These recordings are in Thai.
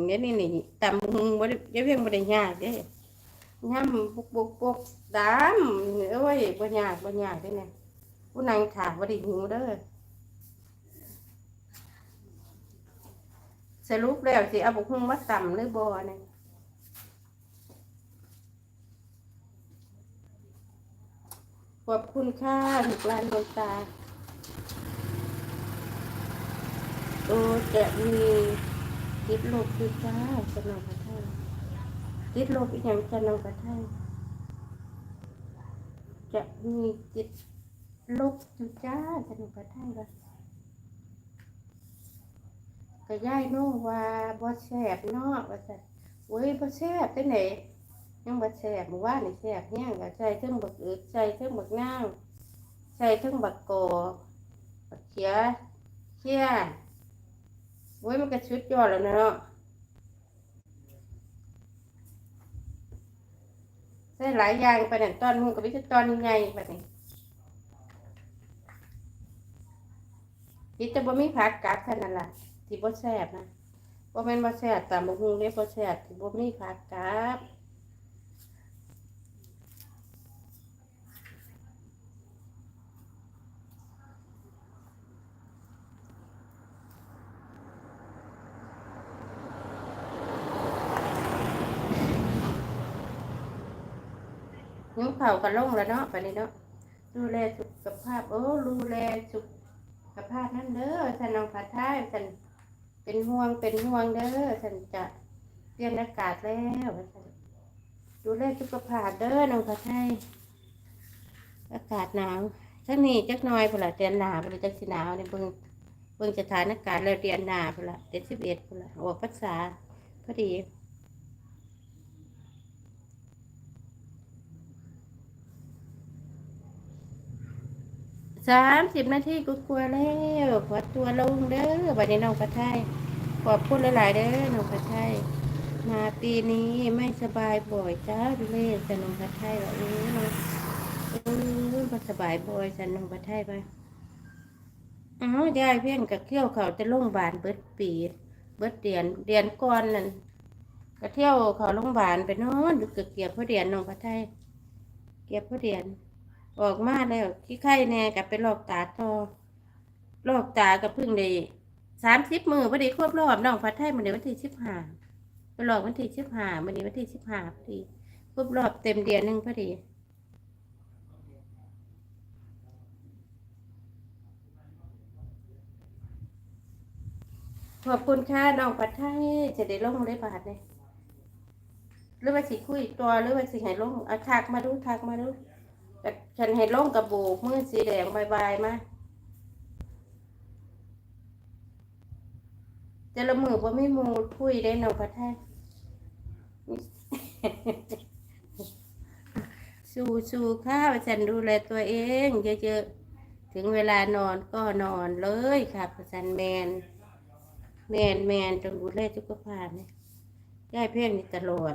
งเนี่ยนี่นี่ตำหุงบ่ได้เดี๋ยเพียงบ่ได้ยากเด้ย่ำบุกบุกบุกดำเอ้ยบ่ยากบ่ยากเด้เนี่ยผู้นางถามบ่ได้หิวเด้อสรุปแล้วสิเอาบุกหุงมาตำหรือบ่เนี่ยขอบคุณค่ะถูกลานดวงตาโอ้จะมี ติดลบคือจ้าจะนองกระทั่งติดลบอีกอย่างจะนองกระทั่งจะมีติดลบอยู่จ้าจะนองกระทั่งก็ก็ย่ายโน่ว่าบ่แซ่บนาะว่าซั่นโอ้ยบ่แซ่บไปไหนยังบ่แซ่บเมื่านนี่แซ่บแห้งก็ใส่เทั้งบักอึกใส่เทั้งบักนาวใส่เทั้งบักกอกบักเขียเขีย โอ้ยมันก็ชุดยอดแล้วนะเนาะใส่หลายอย่างไปนั่นตอนมึงกับวิจตอนยังไงแบบนี้จิตจะบ่มีผักกาดขนาดละที่บ่แซ่บนะบ่แม่นบ่แซ่บตามบ่ฮู้เรียบ่แซ่บที่บ่มีผักกาด นิ้วเข่ากันลงแล้วเนาะไปนี่เนาะดูแลสุขภาพโอ้ดูแลสุขภาพนั่นเด้อฉันน้องผัดไทยฉันเป็นห่วงเป็นห่วงเด้อฉันจะเปลี่ยนอากาศแล้วดูแลสุขภาพเด้อน้องผัดไทยอากาศหนาวทั้งนี้จักหน่อยพุ่นละเดือนหนาวพุ่นละจักสิหนาวเนี่ยเบิ่งเบิ่งสถานการณ์แล้วเดือนหนาวพุ่นละเดือนสิบเอ็ดพุ่นละออกภาษาพอดี สามสิบนาทีก็กลัวแล้วขอตัวลงเด้อบัดนี้น้องพัดไทยขอบคุณหลายๆเด้อน้องพัดไทยมาปีนี้ไม่สบายบ่อยจ้าดูเล่แต่น้องพัดไทยว่าเออน้องเออบ่สบายบ่อยฉันน้องพัดไทยไปอ้าวยายเพี้ยงกับเที่ยวเขาจะโรงพยาบาลเบิดปีเบิดเดือนเดือนก่อนนั่นก็เที่ยวเขาโรงพยาบาลไปนอนอยู่เกือบเกียบพอเดือนน้องพัดไทยเกียบพอเดือน ออกมาแล้วที่ไข้แน่กับไปลอกตาต่อลอกตากับพึ่งได้สามสิบมือพอดีครบรอบน้องพัดไทยมันเดี๋ยววันที่สิบห้าไปลอกวันที่สิบห้ามันนี้วันที่สิบห้าพอดีครบรอบเต็มเดือนหนึ่งพอดีขอบคุณค่ะน้องพัดไทยจะได้ลงได้บาทเลยหรือว่าสิคุยตัวหรือว่าสิให้ลงเอาทักมาดูทักมาดู ฉันให้ลงกระโบกมือสีแดงบายบมาแต่ละมือว่าไม่มูคุยได้หนองพัดไทยสู้สู้ข้าวฉันดูแลตัวเอง เยอะๆ ถึงเวลานอนก็นอนเลยค่ะประจันแมน แมนแมนต้องดูแลสุขภาพเนี่ยายเพ่งตลอด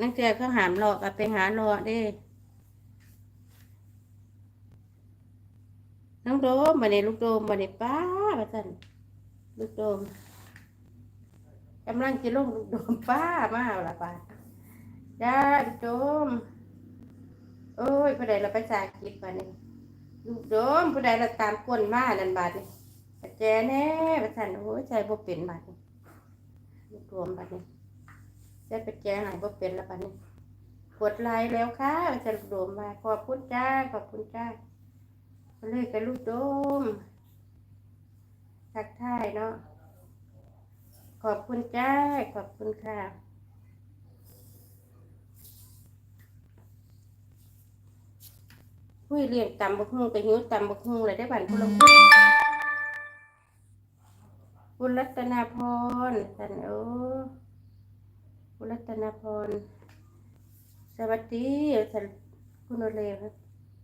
นั่งเจอเขาหามหลอกไปหาหลอกด้น้องโดมมาในลูกโดมมาในป้ามาสั่นลูกโดมกำลังจะลงลูกโดมป้ามาเอาละป้าจ้าลูกโดมโอ้ยผู้ใดเราไปจากคลิปมาเนี่ยลูกโดมผู้ใดเราตามกวนมานันบาดนี่ปัจแจแน่มาสั่นโอ้ยใจบ่เป็นบาดนี่ลูกโดมบาดนี่ จะไปแจ้งหายบ่เป็นแล้วปะนี่กดไลค์แล้วค่ะจะโดมมาขอบคุณจ้าขอบคุณจ้าเลยกับลูกโดมทักทายเนาะขอบคุณจ้าขอบคุณค่ะคุยเรียงตำบักฮุงกับหิวตำบักฮุงเลยได้บันพุละคุณคุณรัตนาพรสันโอ คุณรัตนพร สวัสดีคุณโอเลครับ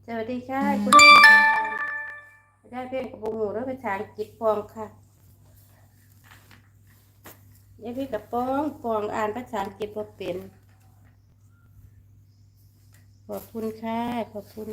สวัสดีค่ะคุณรัตนพรได้เพียงกับหมูแล้วภาษาอังกฤษปองค่ะยายพี่กับปองปองอ่านภาษาอังกฤษบ่เป็น ขอบคุณค่ะ ขอบคุณ